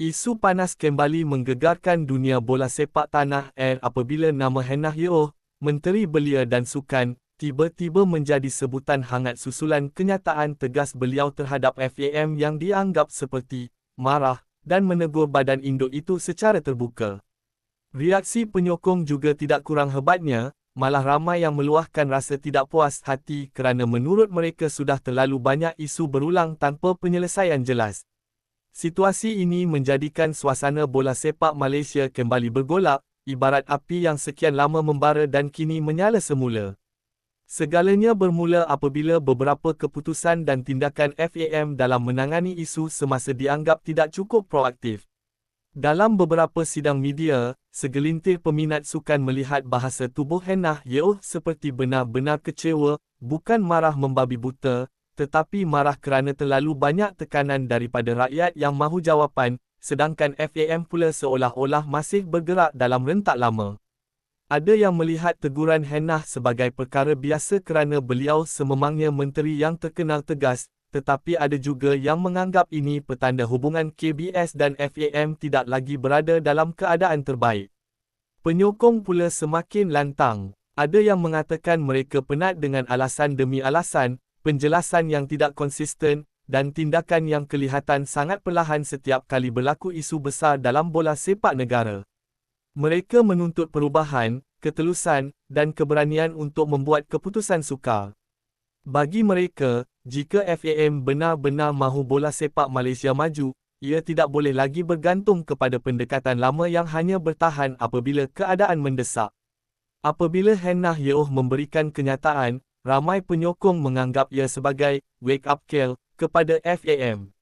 Isu panas kembali menggegarkan dunia bola sepak tanah air apabila nama Hannah Yeoh, Menteri Belia dan Sukan, tiba-tiba menjadi sebutan hangat susulan kenyataan tegas beliau terhadap FAM yang dianggap seperti marah dan menegur badan induk itu secara terbuka. Reaksi penyokong juga tidak kurang hebatnya, malah ramai yang meluahkan rasa tidak puas hati kerana menurut mereka sudah terlalu banyak isu berulang tanpa penyelesaian jelas. Situasi ini menjadikan suasana bola sepak Malaysia kembali bergolak, ibarat api yang sekian lama membara dan kini menyala semula. Segalanya bermula apabila beberapa keputusan dan tindakan FAM dalam menangani isu semasa dianggap tidak cukup proaktif. Dalam beberapa sidang media, segelintir peminat sukan melihat bahasa tubuh Hannah Yeoh seperti benar-benar kecewa, bukan marah membabi buta, tetapi marah kerana terlalu banyak tekanan daripada rakyat yang mahu jawapan, sedangkan FAM pula seolah-olah masih bergerak dalam rentak lama. Ada yang melihat teguran Hannah sebagai perkara biasa kerana beliau sememangnya menteri yang terkenal tegas, tetapi ada juga yang menganggap ini petanda hubungan KBS dan FAM tidak lagi berada dalam keadaan terbaik. Penyokong pula semakin lantang. Ada yang mengatakan mereka penat dengan alasan demi alasan, penjelasan yang tidak konsisten, dan tindakan yang kelihatan sangat perlahan setiap kali berlaku isu besar dalam bola sepak negara. Mereka menuntut perubahan, ketelusan, dan keberanian untuk membuat keputusan sukar. Bagi mereka, jika FAM benar-benar mahu bola sepak Malaysia maju, ia tidak boleh lagi bergantung kepada pendekatan lama yang hanya bertahan apabila keadaan mendesak. Apabila Hannah Yeoh memberikan kenyataan, ramai penyokong menganggap ia sebagai wake-up call kepada FAM.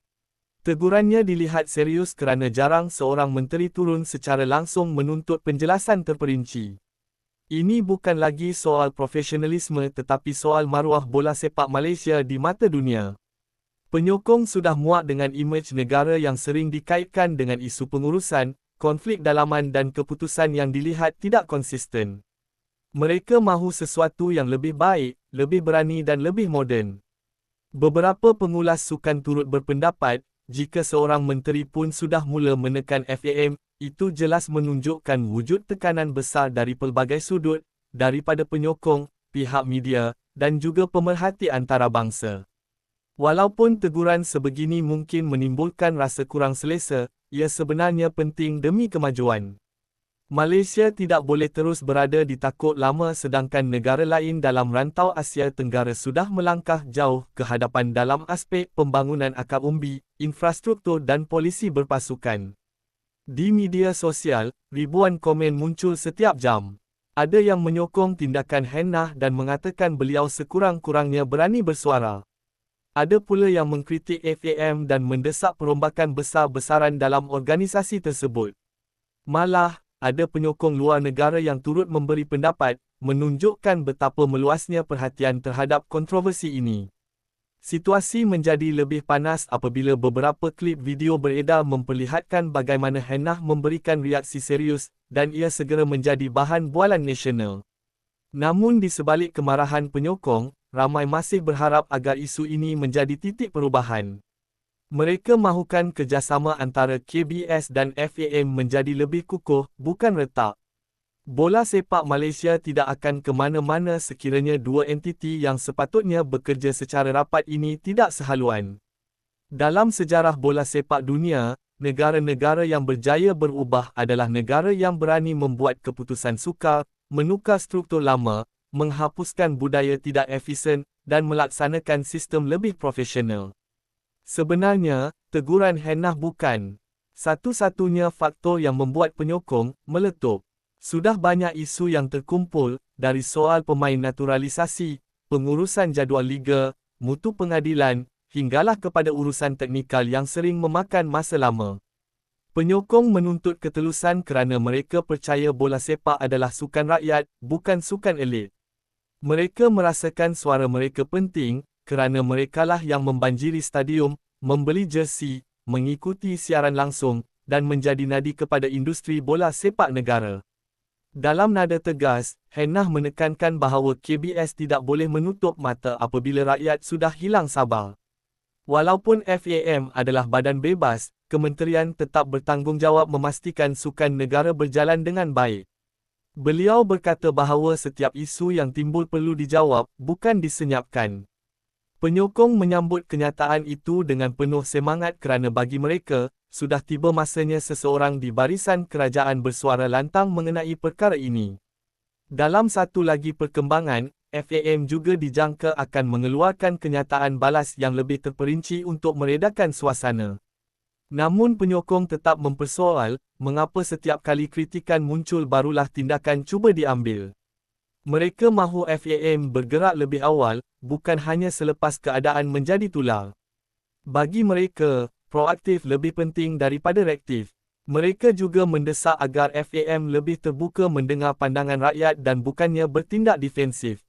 Tegurannya dilihat serius kerana jarang seorang menteri turun secara langsung menuntut penjelasan terperinci. Ini bukan lagi soal profesionalisme tetapi soal maruah bola sepak Malaysia di mata dunia. Penyokong sudah muak dengan imej negara yang sering dikaitkan dengan isu pengurusan, konflik dalaman dan keputusan yang dilihat tidak konsisten. Mereka mahu sesuatu yang lebih baik, lebih berani dan lebih moden. Beberapa pengulas sukan turut berpendapat, jika seorang menteri pun sudah mula menekan FAM, itu jelas menunjukkan wujud tekanan besar dari pelbagai sudut, daripada penyokong, pihak media, dan juga pemerhati antarabangsa. Walaupun teguran sebegini mungkin menimbulkan rasa kurang selesa, ia sebenarnya penting demi kemajuan. Malaysia tidak boleh terus berada di takut lama sedangkan negara lain dalam rantau Asia Tenggara sudah melangkah jauh ke hadapan dalam aspek pembangunan akar umbi, infrastruktur dan polisi berpasukan. Di media sosial, ribuan komen muncul setiap jam. Ada yang menyokong tindakan Hannah dan mengatakan beliau sekurang-kurangnya berani bersuara. Ada pula yang mengkritik FAM dan mendesak perombakan besar-besaran dalam organisasi tersebut. Malah, ada penyokong luar negara yang turut memberi pendapat, menunjukkan betapa meluasnya perhatian terhadap kontroversi ini. Situasi menjadi lebih panas apabila beberapa klip video beredar memperlihatkan bagaimana Hannah memberikan reaksi serius dan ia segera menjadi bahan bualan nasional. Namun di sebalik kemarahan penyokong, ramai masih berharap agar isu ini menjadi titik perubahan. Mereka mahukan kerjasama antara KBS dan FAM menjadi lebih kukuh, bukan retak. Bola sepak Malaysia tidak akan ke mana-mana sekiranya dua entiti yang sepatutnya bekerja secara rapat ini tidak sehaluan. Dalam sejarah bola sepak dunia, negara-negara yang berjaya berubah adalah negara yang berani membuat keputusan sukar, menukar struktur lama, menghapuskan budaya tidak efisien dan melaksanakan sistem lebih profesional. Sebenarnya, teguran Hannah bukan satu-satunya faktor yang membuat penyokong meletup. Sudah banyak isu yang terkumpul, dari soal pemain naturalisasi, pengurusan jadual liga, mutu pengadilan, hinggalah kepada urusan teknikal yang sering memakan masa lama. Penyokong menuntut ketelusan kerana mereka percaya bola sepak adalah sukan rakyat, bukan sukan elit. Mereka merasakan suara mereka penting, kerana merekalah yang membanjiri stadium, membeli jersey, mengikuti siaran langsung, dan menjadi nadi kepada industri bola sepak negara. Dalam nada tegas, Hannah menekankan bahawa KBS tidak boleh menutup mata apabila rakyat sudah hilang sabar. Walaupun FAM adalah badan bebas, kementerian tetap bertanggungjawab memastikan sukan negara berjalan dengan baik. Beliau berkata bahawa setiap isu yang timbul perlu dijawab, bukan disenyapkan. Penyokong menyambut kenyataan itu dengan penuh semangat kerana bagi mereka, sudah tiba masanya seseorang di barisan kerajaan bersuara lantang mengenai perkara ini. Dalam satu lagi perkembangan, FAM juga dijangka akan mengeluarkan kenyataan balas yang lebih terperinci untuk meredakan suasana. Namun penyokong tetap mempersoal, mengapa setiap kali kritikan muncul barulah tindakan cuba diambil. Mereka mahu FAM bergerak lebih awal, bukan hanya selepas keadaan menjadi tular. Bagi mereka, proaktif lebih penting daripada reaktif. Mereka juga mendesak agar FAM lebih terbuka mendengar pandangan rakyat dan bukannya bertindak defensif.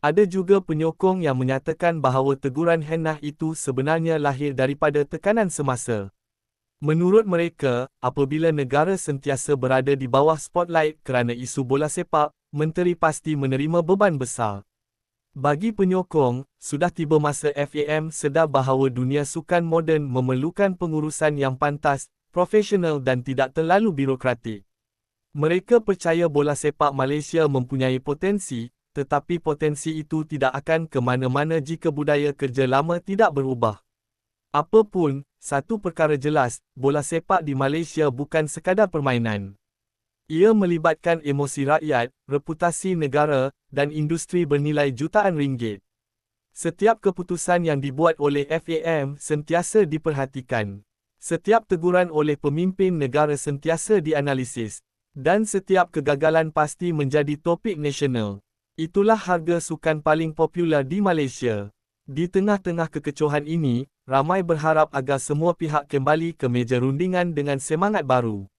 Ada juga penyokong yang menyatakan bahawa teguran Hennah itu sebenarnya lahir daripada tekanan semasa. Menurut mereka, apabila negara sentiasa berada di bawah spotlight kerana isu bola sepak, menteri pasti menerima beban besar. Bagi penyokong, sudah tiba masa FAM sedar bahawa dunia sukan moden memerlukan pengurusan yang pantas, profesional dan tidak terlalu birokratik. Mereka percaya bola sepak Malaysia mempunyai potensi, tetapi potensi itu tidak akan ke mana-mana jika budaya kerja lama tidak berubah. Apapun, satu perkara jelas, bola sepak di Malaysia bukan sekadar permainan. Ia melibatkan emosi rakyat, reputasi negara dan industri bernilai jutaan ringgit. Setiap keputusan yang dibuat oleh FAM sentiasa diperhatikan. Setiap teguran oleh pemimpin negara sentiasa dianalisis. Dan setiap kegagalan pasti menjadi topik nasional. Itulah harga sukan paling popular di Malaysia. Di tengah-tengah kekecohan ini, ramai berharap agar semua pihak kembali ke meja rundingan dengan semangat baru.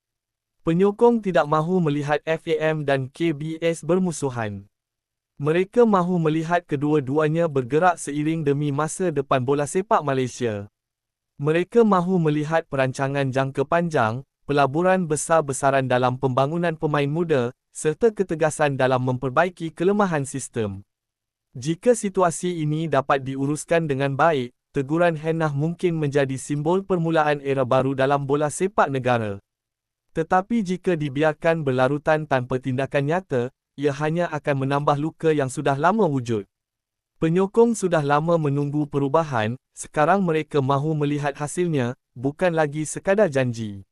Penyokong tidak mahu melihat FAM dan KBS bermusuhan. Mereka mahu melihat kedua-duanya bergerak seiring demi masa depan bola sepak Malaysia. Mereka mahu melihat perancangan jangka panjang, pelaburan besar-besaran dalam pembangunan pemain muda, serta ketegasan dalam memperbaiki kelemahan sistem. Jika situasi ini dapat diuruskan dengan baik, teguran Hennah mungkin menjadi simbol permulaan era baru dalam bola sepak negara. Tetapi jika dibiarkan berlarutan tanpa tindakan nyata, ia hanya akan menambah luka yang sudah lama wujud. Penyokong sudah lama menunggu perubahan, sekarang mereka mahu melihat hasilnya, bukan lagi sekadar janji.